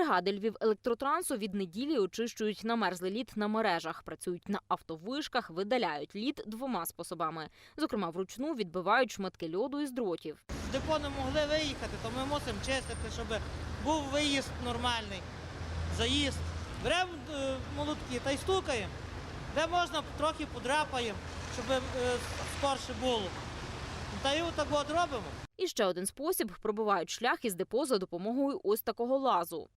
Бригади Львів електротрансу від неділі очищують намерзлий лід на мережах, працюють на автовишках, видаляють лід двома способами. Зокрема, вручну відбивають шматки льоду із дротів. В депо не могли виїхати, то ми мусимо чистити, щоб був виїзд нормальний, заїзд. Беремо е, молотки та й стукаємо. Де можна, трохи подрапаємо, щоб е, скорше було. Та й отак от робимо. І ще один спосіб пробивають шлях із депо за допомогою ось такого лазу.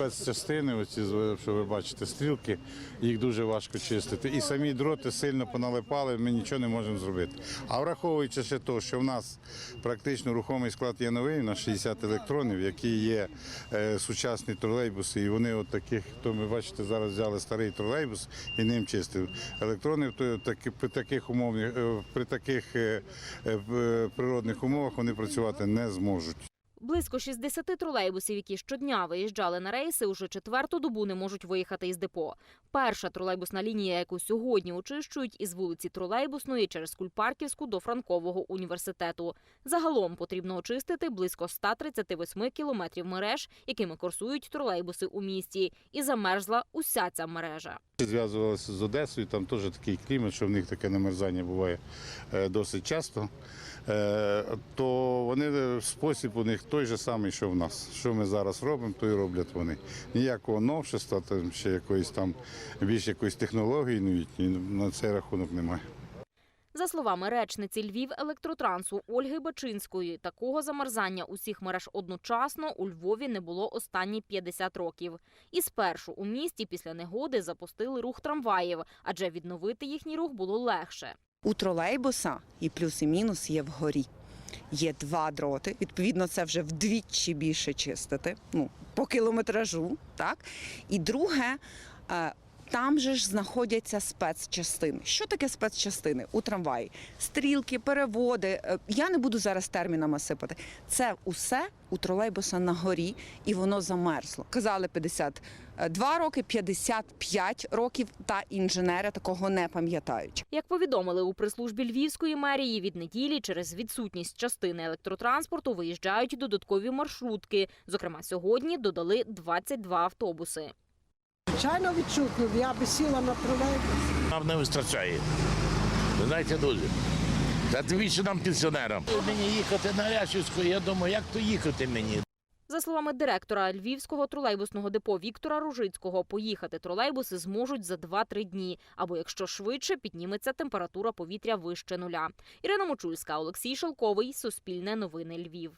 Спецчастини, оці, що ви бачите, стрілки, їх дуже важко чистити. І самі дроти сильно поналипали, ми нічого не можемо зробити. А враховуючи ще те, що в нас практично рухомий склад є новий, у нас 60 електронів, які є е, сучасні тролейбуси, і вони от таких, то ми бачите, зараз взяли старий тролейбус і ним чистив. Електрони при таких умовних, е, при таких е, природних умовах вони працювати не зможуть. Близько 60 тролейбусів, які щодня виїжджали на рейси, уже четверту добу не можуть виїхати із депо. Перша тролейбусна лінія, яку сьогодні очищують, із вулиці Тролейбусної через Кульпарківську до Франкового університету. Загалом потрібно очистити близько 138 кілометрів мереж, якими курсують тролейбуси у місті. І замерзла уся ця мережа. Зв'язувалися з Одесою, там теж такий клімат, що в них таке намерзання буває е, досить часто. Е, То вони е, спосіб у них той же самий, що в нас. Що ми зараз робимо, то і роблять вони. Ніякого новшества, там ще якоїсь там більш якоїсь технології новітньої на цей рахунок немає. За словами речниці Львів електротрансу Ольги Бачинської, такого замерзання усіх мереж одночасно у Львові не було останні 50 років. І спершу у місті після негоди запустили рух трамваїв, адже відновити їхній рух було легше. У тролейбуса і плюс і мінус є вгорі. Є два дроти, відповідно, це вже вдвічі більше чистити, ну, по кілометражу. Так? І друге, е, там же ж знаходяться спецчастини. Що таке спецчастини у трамваї? Стрілки, переводи. е, Я не буду зараз термінами сипати. Це усе у тролейбуса на горі, і воно замерзло. Казали 52 роки, 55 років, та інженери такого не пам'ятають. Як повідомили у прес-службі Львівської мерії, від неділі через відсутність частини електротранспорту виїжджають додаткові маршрутки. Зокрема, сьогодні додали 22 автобуси. Звичайно, відчутно. Я би сіла на тролейбус. Нам не вистачає. Ви знаєте, дуже. Та тим більше нам пенсіонерам. Мені їхати на Ряшівську, я думаю, як то їхати мені? За словами директора Львівського тролейбусного депо Віктора Ружицького, поїхати тролейбуси зможуть за 2-3 дні, або якщо швидше підніметься температура повітря вище нуля. Ірина Мочульська, Олексій Шелковий, Суспільне новини Львів.